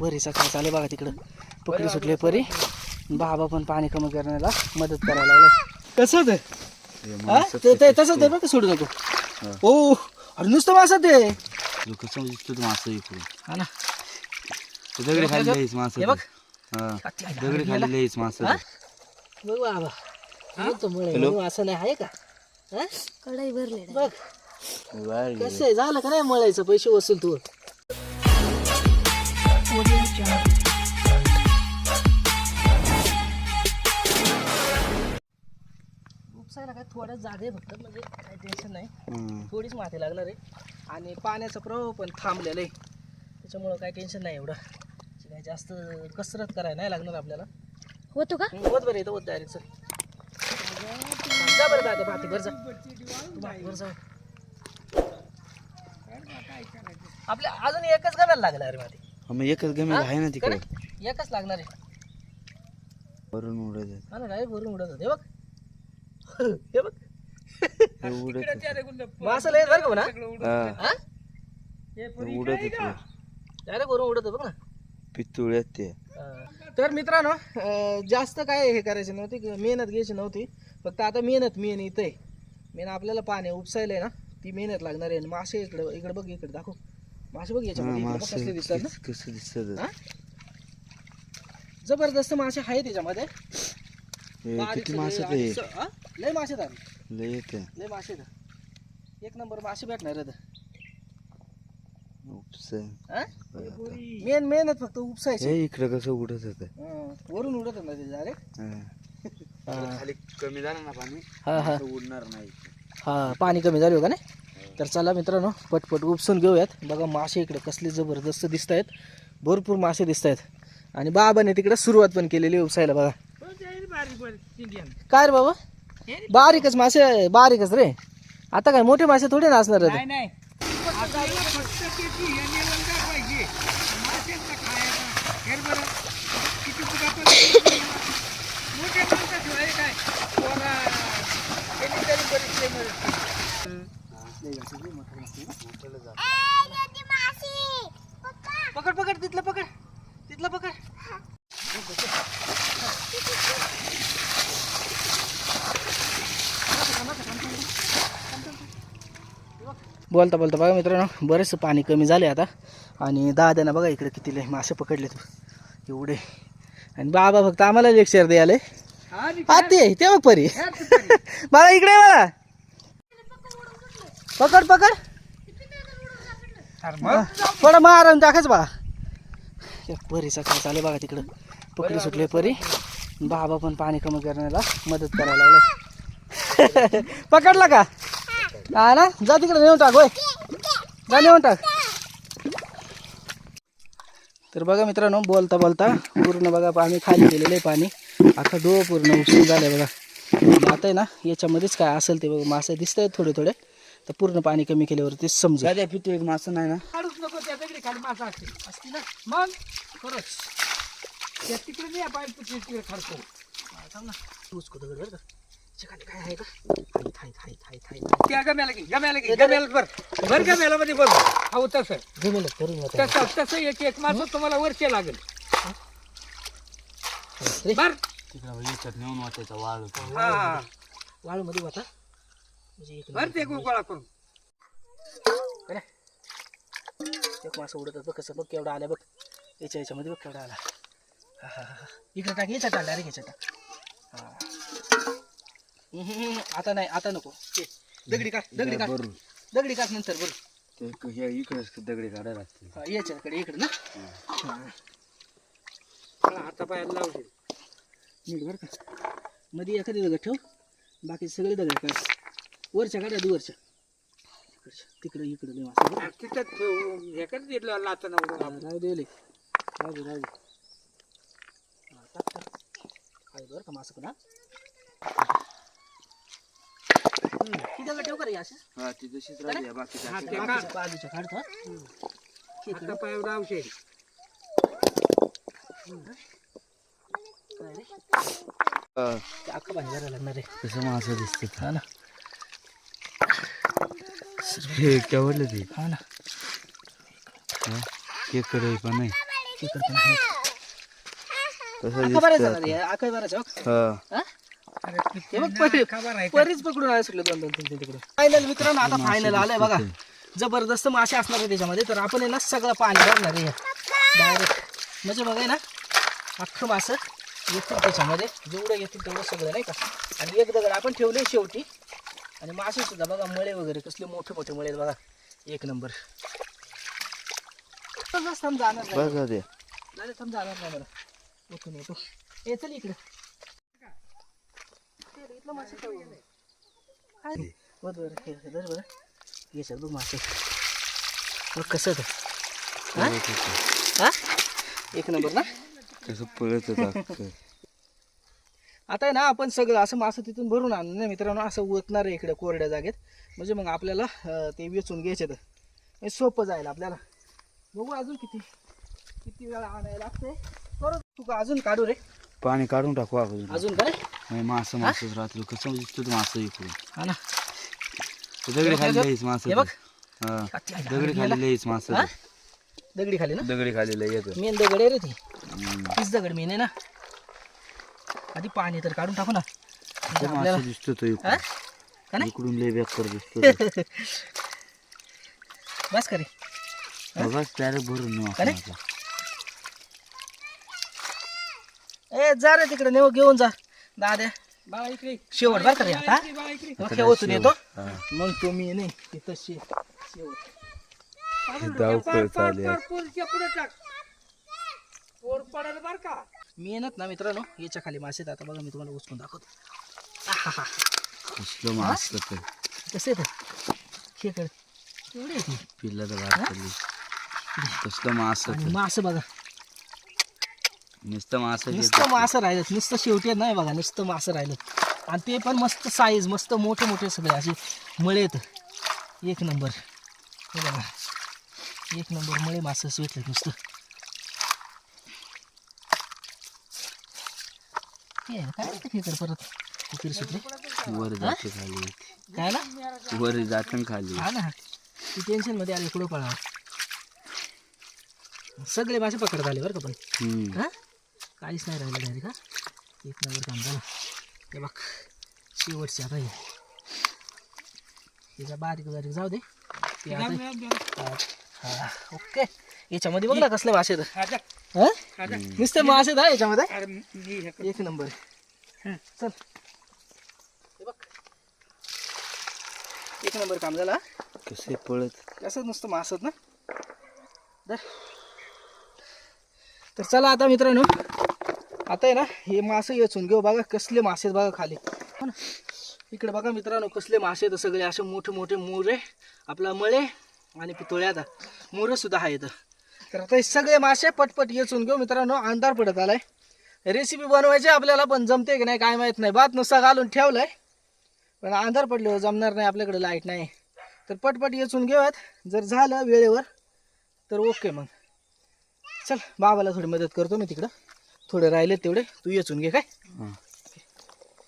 परीचा काय चालू बघा तिकडं. पकडी सुटले परी. बाबा पण पाणी कमी करण्याला मदत करायला लागला. कसं ते तसंच ते बघ सोडू नको ओ अरे नुसतं मासा ते. कसं दिसतो तो मासा इकडून हा ना. दगडी खाली लईच मासा हे बघ. हा. दगडी खाली लईच मासा? बघ बाबा. असं नाही आहे का? हा? कढई भरले बघ. कसं आहे? झालं का नाही मळायचं? पैसे वसूल तू. उपसायला काय थोडं जागे फक्त म्हणजे काही टेन्शन नाही. थोडीच माती लागणार आहे. आणि पाण्याचा प्रवाह पण थांबलेला आहे. त्याच्यामुळं काही टेन्शन नाही एवढं. काही जास्त कसरत करायला नाही लागणार आपल्याला. होतो का? होत बरं येतं होत डायरेक्ट सर जा बरं दादा माती भर जा. तू माती भर जा. आपल्या अजून एकच गणाला लागला अरे मग एकच गमेल आहे ना तिकडे. खरं? एकच लागणार आहे. वरून उडत आहे. हा ना डायरेक्ट भरून उडत होते. हे बघ. हे बघ. ते उडत आहे. मासा लय बरं का म्हणा? हा, हा? ते उडत आहे ते. डायरेक्ट भरून उडत बघ ना. पितुळ्यात ते. अं, तर मित्रांनो अं, जास्त काय हे करायचं नव्हती की मेहनत घ्यायची नव्हती. फक्त आता मेहनत मेन इथं आहे. मेन आपल्याला पाणी उपसायला आहे ना. ती मेहनत लागणार आहे आणि मासे इकडं इकडे बघ इकडे दाखव. मासे बघ याच्यामध्ये इकडं बघ मासे कसले दिसतात ना. किस- कसं दिसत हा? जबरदस्त मासे आहे त्याच्यामध्ये हे किती मासे आणि ते स- हा? लय मासे आहेत. लय येते. लय मासे आहेत. एक नंबर मासे भेटणार आहेत. उपस. मेन मेहनत फक्त उपसायची. हे इकडं कसं उडत होत? हं, वरून उडत ना ते डायरेक्ट खाली कमी झालं ना पाणी हा हा. उडणार नाही. हा पाणी कमी झालं का नाही तर चला मित्रांनो पटपट उपसून घेऊयात बघा मासे इकडे कसले जबरदस्त दिसत आहेत भरपूर मासे दिसत आहेत आणि बाबाने तिकडे सुरुवात पण केलेली उपसायला बघा काय रे बाबा बारीकच मासे बारीकच रे आता काय मोठे मासे थोडे ना असणार. पकड पकड तिथलं पकड. तिथलं पकड. बोलता बोलता. बघा मित्रांनो बरेचसं पाणी कमी झाले आता. आणि दादानं बघा इकडे किती मासे पकडलेत. एवढे. आणि बाबा फक्त आम्हाला लेक्चर द्यायला. हा ते ते बघ परी. मला इकडे मला पकड पकड. थोडं मारून टाकायचं बाळा. त्या परीचा काय चालू बघा तिकडं. पकडी सुटले परी. बाबा पण पाणी कमी करण्याला मदत करायला लागला. पकडला का? हा ना जा तिकडे नेऊन टाक होय. जा नेऊन टाक. तर बघा मित्रांनो बोलता बोलता पूर्ण बघा पाणी खाली गेलेलं आहे पाणी. आता डो पूर्ण उपसून झालं बघा. आता आहे ना याच्यामध्येच काय असेल ते बघा मासे दिसत आहेत थोडे थोडे तर पूर्ण पाणी कमी केल्यावरती समजा साध्या पितू एक मासा नाही ना? काढूच नको त्या दगडी खाली मासा असते असते ना? मग? खरंच. त्या तिकडे नाही तिकडे ना. दगड बरं का? काय आहे का? हाय हाय हाय हाय त्या गम्याला गम्याला गम्याला गम्याला मध्ये हो तसं. जमेल करून होतं तसं तसं एक एक मास तुम्हाला वर्ष लागेल. बर तिकडं याच्यात नेऊन वाचायचा वाळ. हा. हा होता म्हणजे एक बर ते गोळा करून काय एक मासा उडत बघ कसं बघ केवढा आला बघ. याच्या याच्यामध्ये बघ केवढा आला. हा हा हा इकडे टाक याच्या टाक डायरेक्ट याच्या टाक. हा. हम्म, हम्म, हम्म. आता नाही आता नको. ते, दगडी काढ दगडी काढ. बरोबर दगडी काढ नंतर बरं ते क- हे इकडेच दगडी काढायला लागते हा, याच्याकडे इकडे ना. हा. हाता पायाला लावशील. नीट बरं का? मध्ये एखादी दगड ठेव. बाकी सगळे दगड काढ. वरच्या काढा आधी वरच्या तिकडे इकडे मासा बरं. तिथं ठेवून हे कर दिलं लाता उडून राहू. राहू दे राहू दे. हा, टाक, टाक. आहे बरं का मासं पण हा? हम्म, दगड ठेव का रे अशी. हा ती तशीच राहिली आहे, बाकी हा, ते बाकीच्या काढ. बाजूच्या काढतो हा. इकडे हाता पायावर लावशील काय रे हा, ते अख्खं पाणी भरायला लागणार रे कसं मासा दिसत हा ना. हे केवढलं ते हा ना केकडे पण नाही? तिकडं पण आहे कसं आका बऱ्याच दिसतं जाणार आहे आका बऱ्याच आहे, हो. हा? अरे बघ परी खबर आहे परीच पकडून आले सुटले दोन दोन तीन तीन तिकडे फायनल मित्रांनो आता फायनल आलंय बघा. जबरदस्त मासे असणार आहे त्याच्यामध्ये तर आपण आहे ना सगळं पाणी भरणार आहे. डायरेक्ट म्हणजे बघा ना अख्खं मासं. येतील त्याच्यामध्ये. जेवढं येतील तेवढं सगळं नाही का? आणि एक दगड आपण ठेवले शेवटी आणि मासे सुद्धा बघा मळे वगैरे कसले मोठे मोठे मळे बघा. एक नंबर. जाणार नाही. मला उठून येतो. ये चल इकडे. ते. इथलं मासे? बघ बरं. हे हे बघ मासे. कसं हा? हा? एक नंबर ना? कसं पळत आता आहे ना आपण सगळं असं मासं तिथून भरून आणलं ना मित्रांनो असं ओतणार आहे इकडे कोरड्या जागेत. म्हणजे मग आपल्याला ते वेचून घ्यायचे तर. हे सोपं जाईल आपल्याला. बघू अजून किती किती वेळा आणायला लागते. करू तू का अजून काढू रे? पाणी काढून टाकू आपण. अजून काय मासं मासच राहतील. कसं दिसतं मासं इकडून हा ना. ते दगडी खाली लईच मासं बघ. ते. दगडी खाली लईच मासं? ते. दगडी खाली ना? दगडी खाली लई येतं मेन दगड आहे रे ती. तीच दगड मेन आहे ना. आधी पाणी तर काढून टाकू ना. म्हणजे ते आपल्याला मासं दिसतो तो हा? इकडून का नाही? इकडून लई बेकार दिसतो तो. बस करे. भरून नेऊ आपण? आता. ए जा रे तिकडे नेऊ घेऊन जा. दाद्या. बाळा इकडे. शेवट बरं का रे आता? बाळा इकडे मग शेवटून येतो हा. मग तो मी नाही तिथं शे शेवट. पुढे टाक. पोर पडायला बर का? मी येणार ना मित्रांनो याच्या खाली मासे आहेत. आता बघा मी तुम्हाला उचकून दाखवतो. मासं ते? कसं एवढे येते पिल्ला पडली कसलं मासं. मासं बघा. नुसतं मासं नुसतं मासं राहिलं नुसतं शेवटी नाही बघा नुसतं मासं राहिलं आणि ते पण मस्त साईज मस्त मोठे मोठे सगळे असे मळे आहेत. एक नंबर. हे बघा. एक नंबर मळे मासं भेटले नुसतं. हे काय माहिती परत? सुटले? वर जाते खाली. काय ना? वर जातं खाली. हा ना. ती टेन्शनमध्ये आले कुठं पळा सगळे मासे पकडत आले बरं का पण. हम्म. हा? काहीच नाही राहिलं डायरेक्ट का एक नंबर काम झालं. हे बघ शेवटचे आता हे. त्याचा बारीक बारीक जाऊ दे. ते आता हा, ओके. याच्यामध्ये बघ ना कसले मासे आहेत. नुसते मासे आहेत हा याच्यामध्ये हे एक नंबर. हं. चल. हे बघ. एक नंबर काम झालं हा? कसे पळत. कसं नुसतं मास आहेत ना. तर चला आता मित्रांनो आता आहे ना हे मासे येचून घेऊ बघा कसले मासे आहेत बघा खाली. हो ना? इकडे बघा मित्रांनो कसले मासे आहेत सगळे असे मोठे मोठे मोरे आपला मळे आणि पितोळे आता. मोरे सुद्धा आहेत. तर आता हे सगळे मासे पटपट येचून घेऊ. मित्रांनो अंधार पडत आलाय. रेसिपी बनवायची आपल्याला पण जमते की नाही काय माहीत नाही. भात नुसता घालून ठेवलाय. पण अंधार पडले जमणार नाही आपल्याकडे लाइट नाही. तर पटपट येचून घेऊयात. जर झालं वेळेवर तर ओके मग. चल बाबाला थोडी मदत करतो मी तिकडं. थोडे राहिले तेवढे. तू येचून घे काय?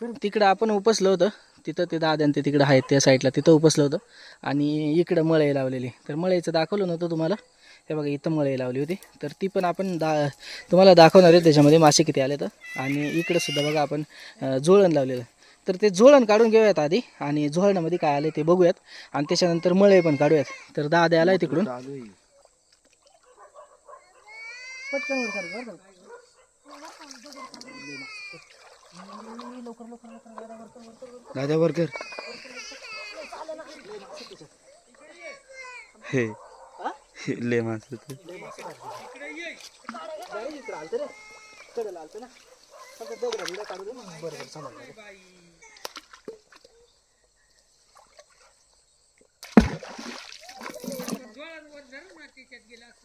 तर तिकडं आपण उपसलं होतं. तिथं ते दाद्यान ते तिकडं आहेत त्या साईडला तिथं उपसलं होतं. आणि इकडं मळई लावलेली. तर मळईचं दाखवलं नव्हतं तुम्हाला. हे बघा इथं मळई लावली होती. तर ती पण आपण दा तुम्हाला दाखवणार आहे त्याच्यामध्ये मासे किती आले तर. आणि इकडं सुद्धा बघा आपण जोळण लावलेलं. तर ते जोळण काढून घेऊयात आधी. आणि जोळणामध्ये काय आले ते बघूयात. आणि त्याच्यानंतर मळई पण काढूयात. तर दादा आलाय तिकडून. दादा वर कर. हे. लय मासं ना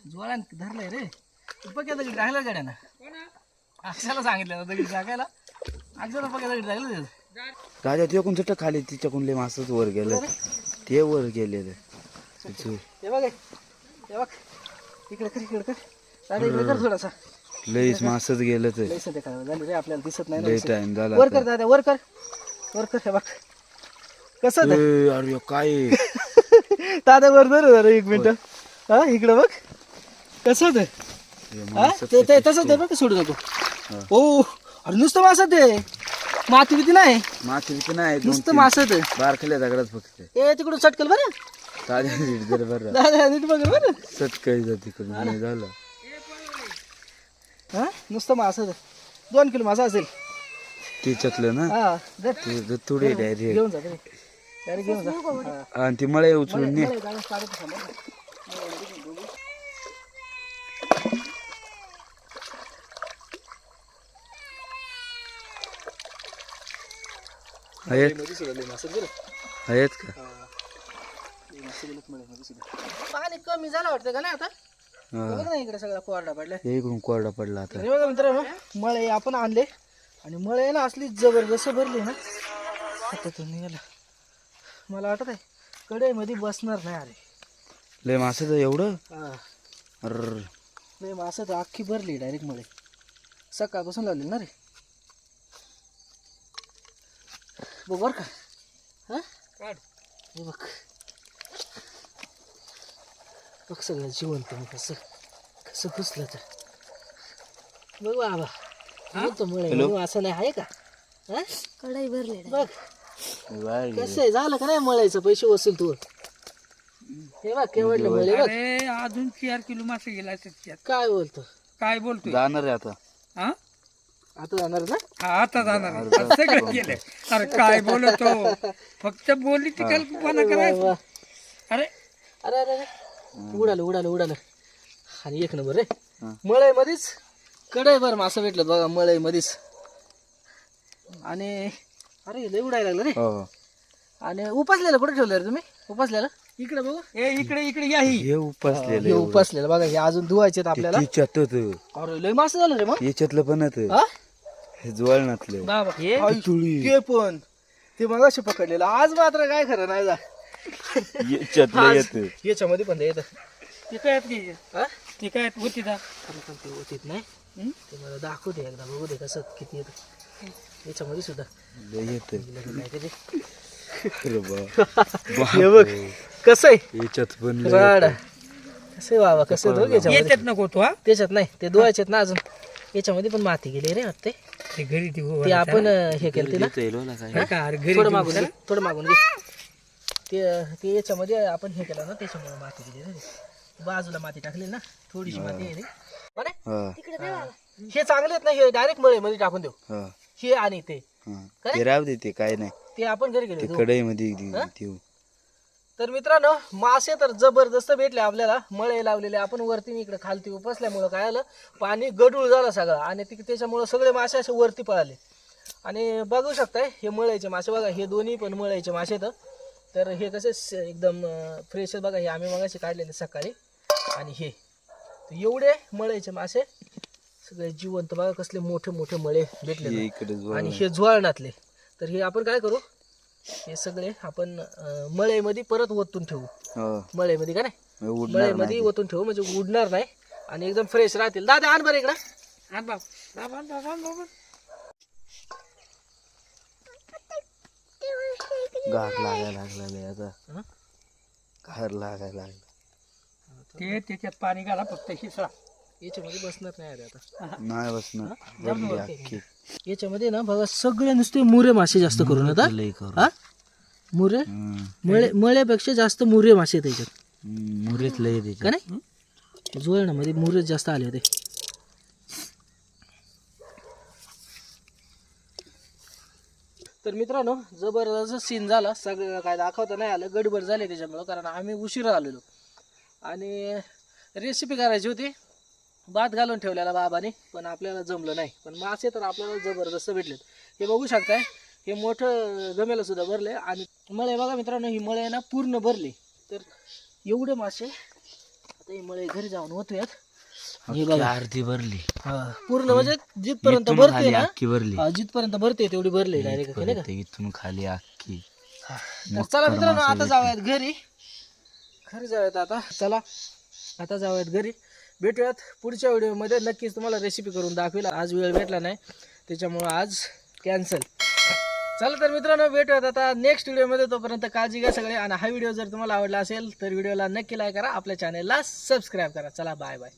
जोळ्यान धरलंय रे. पक्या दगडी राहिला गाड्यानं? अक्षाला सांगितलं ना दगडी टाकायला. अक्षाला पक्या दगडी टाकलं दादा ते कोण सुट्ट खाली तिच्याकडून लय मासच वर गेलं ते वर गेले हे बघ हे. बघ. इकडे कर इकडे कर. दादा इकडे कर थोडासा. लईच मासच गेलं ते. लय सध्या काय झालं रे आपल्याला दिसत नाही ना लय दिसत. टाइम झाला वर कर दादा वर कर. वर कर हे बघ. कसं ते ए, अरे काय? आहे? दादा वर धर जरा एक मिनिट. हा इकडं बघ. कसं हे हा? माणसं ते ते तसंच आहे बघ सोडू नको ओ अरे नुसतं मासं ते. माती बिती नाही. माती बिती नाही दोन नुसतं मासं ते. बारखल्या दगडात फक्त. ए तिकडून चटकल बरं. साध्या जर बरं. दादा नीट बघ बरं. सटकाई जाते झालं. हा? नुसतं मासं. दोन किलो मासा असेल. त्याच्यातलं ना? हा धर. ते थोडे डायरेक्ट घेऊन जा तुम्ही डायरेक्ट घेऊन जा. हा. आणि ती मळे उचलून ने. काढत. आहेत? मध्ये सुद्धा लई मासं बरं. आहेत का मासं गेलेत मळ्यामध्ये सुद्धा. पाणी कमी झालं वाटतं का नाही आता? हा. बघ ना इकडे सगळा कोरडा इकडून कोरडा पडला आता. हे बघा मित्रांनो मळे आपण आणले. आणि मळे ना असली जबरदस्त भरली ना आता तो निघाला. मला वाटत आहे कढईमध्ये बसणार नाही अरे. लय मासे तर एवढं? हा. मग असं तर अख्खी भरली डायरेक्ट मळे. सकाळपासून लावली ना रे. बघ बर का. हा? काढ. हे बघ. बघ सगळं जिवंत मग कसं कसं घुसलं तर बघ बाबा बोलतो मळे असं नाही आहे का हा कढई भरले बघ. कसं आहे झालं का नाही मळायचं पैसे वसूल तू हे बघ केवढले मळे बघ अरे अजून चार किलो मासे गेला असेल त्यात. काय बोलतो काय बोलतोय जाणार आहे आता हा आता जाणार ना हा, आता जाणार आहे. आता सगळं गेलं अरे काय बोलतो फक्त बोलली ती कल्पना करायचं अरे अरे अरे अरे उडालं उडालं उडालं. आणि एक नंबर रे. हा. मळई मध्येच कढई भर मासं भेटलं बघा मळई मध्येच आणि अरे लय उडायला लागलं रे. हो हो. आणि उपासलेलं कुठे ठेवलं रे तुम्ही? उपासलेलं? इकडे बघू. ए इकडे इकडे या ही. हे उपसलेलं हे उपासलेलं. बघा हे अजून धुवायचे आपल्याला. अरे लय मासं झालं रे मग. याच्यातलं पण हा? हे जुळणातलं बाबा हे पण. ते मग असे पकडलेलं. आज मात्र काय खरं नाही जा याच्यातलं येत याच्यामध्ये पण येत. ती काय घ्यायची हा? ती काय होती का अरे पण ते होतीत नाही. ते मला दाखवू दे एकदा बघू दे कसं किती येतं. याच्यामध्ये सुद्धा. येत लग्न आहे ते. अरे बा. हे बघ कसं आहे? याच्यात पण लय राड. येतं. कसं आहे बाबा कसं बघ याच्यामध्ये? येतात नको तो हा? त्याच्यात नाही ते धुवायच्यात ना अजून. याच्यामध्ये पण माती गेली रे वाटते ते घरी ती ते आपण अं, हे केलं ना येतं ना काय? हे का? अरे घरी थोडं मागून? घे थोडं मागून घे ते ते याच्यामध्ये आपण हे केलं ना त्याच्यामुळे माती गेली रे. बाजूला माती टाकली ना थोडीशी माती आहे रे? हा. हे चांगले आहेत ना हे डायरेक्ट मळेमध्ये टाकून देऊ. हा. हे आणि ते. हा. काय? ते राहू दे ते काय नाही. ते आपण घरी गेले ते देऊ. तर मित्रांनो मासे तर जबरदस्त भेटले आपल्याला. मळे लावलेले आपण वरती इकडे खालती उपसल्यामुळं काय आलं? पाणी गडूळ झालं सगळं. आणि ती त्याच्यामुळं सगळे मासे असे वरती पळाले. आणि बघू शकताय हे मळायचे मासे बघा हे दोन्ही पण मळायचे मासे तर तर हे कसे एकदम फ्रेश बघा हे आम्ही मगाशी काढलेले सकाळी. आणि हे. एवढे मळायचे मासे सगळे जिवंत बघा कसले मोठे मोठे मळे भेटले आणि हे ज्वाळणातले. तर हे आपण काय करू? हे सगळे आपण अं, मळईमध्ये परत ओतून ठेवू. हो. मळईमध्ये का नाही? नाही. ओतून ठेवू म्हणजे उडणार नाही. आणि एकदम फ्रेश राहतील. दादा आण बरं इकडं. आण बाप बाप, आण बाप, आण बाप, आण. गार लागायला लागला लय आता. हं? गार लागायला लागला. ते त्याच्यात पाणी घाला फक्त शिसळा याच्यामध्ये बसणार नाही अरे आता. नाही बसणार. अख्खी. याच्यामध्ये ना बघा सगळे नुसते मुरे मासे जास्त करून आता करू हा? मुरे? हं. मळे मळ्यापेक्षा जास्त मुरे मासे आहेत याच्यात. हं, मुरीत लय का त्याच्यात नाही? जुळणामध्ये मुरे जास्त आले होते. तर मित्रांनो जबरदस्त सीन झाला. सगळं काय दाखवता नाही आलं. गडबड झाली त्याच्यामुळं कारण आम्ही उशिरा आलेलो. आणि रेसिपी करायची होती. भात घालून ठेवलेला बाबाने पण आपल्याला जमलं नाही. पण मासे तर आपल्याला जबरदस्त भेटलेत. हे बघू शकताय हे मोठं गमेला सुद्धा भरले आणि मळे बघा मित्रांनो ही मळे ना पूर्ण भरली. तर एवढे मासे आता ही मळे घरी जाऊन होतोयात हे बघा. अर्धी भरली. हा, पूर्ण म्हणजे जिथपर्यंत इथून भरते खाली ना अख्खी भरली. हा, जिथपर्यंत भरते तेवढी भरली डायरेक्ट नाही का? परत इथून खाली अख्खी. तर चला मित्रांनो आता जाऊयात घरी. घरी जाऊयात आता. चला आता जाऊयात घरी. भेटूयात पुढच्या व्हिडिओमध्ये. नक्कीच तुम्हाला रेसिपी करून दाखवेल. आज वेळ भेटला नाही. त्याच्यामुळं आज कॅन्सल चला तर मित्रांनो भेटूयात आता नेक्स्ट व्हिडिओमध्ये. तोपर्यंत काळजी घ्या सगळे. आणि हा व्हिडिओ जर तुम्हाला आवडला असेल तर व्हिडिओला नक्की लाईक करा. आपल्या चॅनेलला सबस्क्राईब करा. चला बाय बाय